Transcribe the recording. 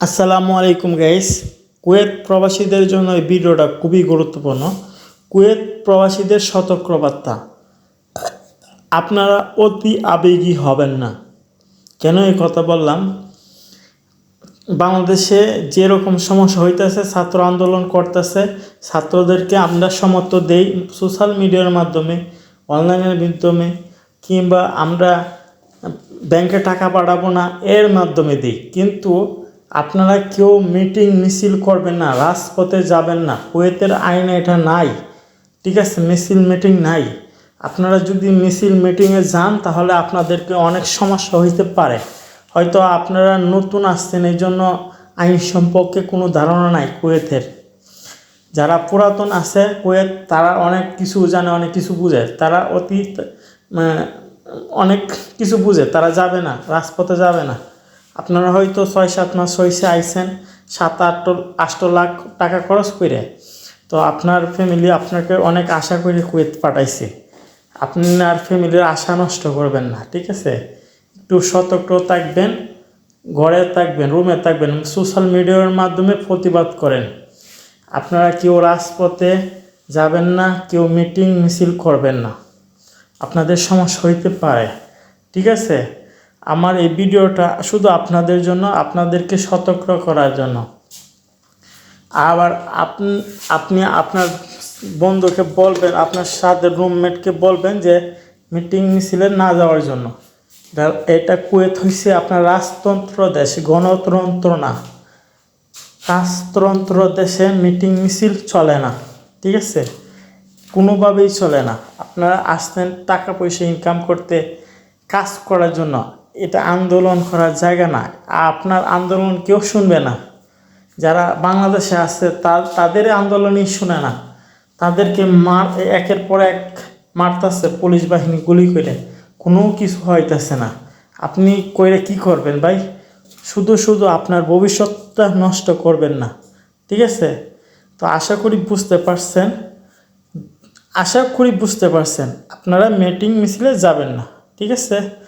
আসসালামু আলাইকুম guys Kuwait প্রবাসীদের জন্য এই ভিডিওটা খুবই গুরুত্বপূর্ণ। কুয়েত প্রবাসীদের সতর্কবার্তা। আপনারা অতি আবেগী হবেন না। কেন এই কথা বললাম? বাংলাদেশে যেরকম সমস্যা হইতেছে, ছাত্র আন্দোলন করতেছে, ছাত্রদেরকে আমরা সমর্থ দেই সোশ্যাল মিডিয়ার মাধ্যমে অনলাইনের মাধ্যমে, কিংবা আমরা ব্যাংকে টাকা পাঠাবো না, এর মাধ্যমে দিই। কিন্তু আপনারা কেউ মিটিং মিছিল করবেন না রাজপথে যাবেন না কুয়েতের আইনে এটা নাই ঠিক আছে মিছিল মিটিং নাই। আপনারা যদি মিছিল মিটিংয়ে যান তাহলে আপনাদেরকে অনেক সমস্যা হইতে পারে। হয়তো আপনারা নতুন আসছেন এই জন্য আইন সম্পর্কে কোনো ধারণা নাই কুয়েতের। যারা পুরাতন আছে কুয়েত তারা অনেক কিছু জানে অনেক কিছু বুঝে। তারা অতি মানে, অনেক কিছু বুঝে তারা যাবে না রাজপথে যাবে না। আপনারা হয়তো ছয় সাত মাস হয়েছে আইসেন সাত আট আষ্ট লাখ টাকা খরচ করে তো আপনার ফ্যামিলি আপনাকে অনেক আশা করে কুয়েত পাঠাইছে। আপনার ফ্যামিলির আশা নষ্ট করবেন না, ঠিক আছে? একটু সতর্ক থাকবেন, ঘরে থাকবেন রুমে থাকবেন সোশ্যাল মিডিয়ার মাধ্যমে প্রতিবাদ করেন। আপনারা কেউ রাজপথে যাবেন না, কেউ মিটিং মিছিল করবেন না। আপনাদের সমস্যা হইতে পারে, ঠিক আছে? আমার এই ভিডিওটা শুধু আপনাদের জন্য, আপনাদেরকে সতর্ক করার জন্য। আবার আপনি আপনি আপনার বন্ধুকে বলবেন, আপনার সাথে রুমমেটকে বলবেন যে মিটিং মিছিলে না যাওয়ার জন্য। এটা- কুয়েত হয়েছে আপনার রাজতন্ত্র দেশ, গণতন্ত্র না। রাজতন্ত্র দেশে মিটিং মিছিল চলে না, ঠিক আছে? কোনোভাবেই চলে না। আপনারা আসতেন টাকা পয়সা ইনকাম করতে, কাজ করার জন্য। এটা আন্দোলন করার জায়গা না আপনার আন্দোলন কেউ শুনবে না। যারা বাংলাদেশে আছে তাদের আন্দোলনই শুনে না। তাদেরকে মার, একের পর এক মারতেছে, পুলিশ বাহিনী গুলি করে। কোনো কিছু হইতেছে না। আপনি কইরে কি করবেন ভাই? শুধু শুধু আপনার ভবিষ্যৎটা নষ্ট করবেন না। ঠিক আছে? তো আশা করি বুঝতে পারছেন। আশা করি বুঝতে পারছেন। আপনারা মিটিং মিছিলে যাবেন না। ঠিক আছে?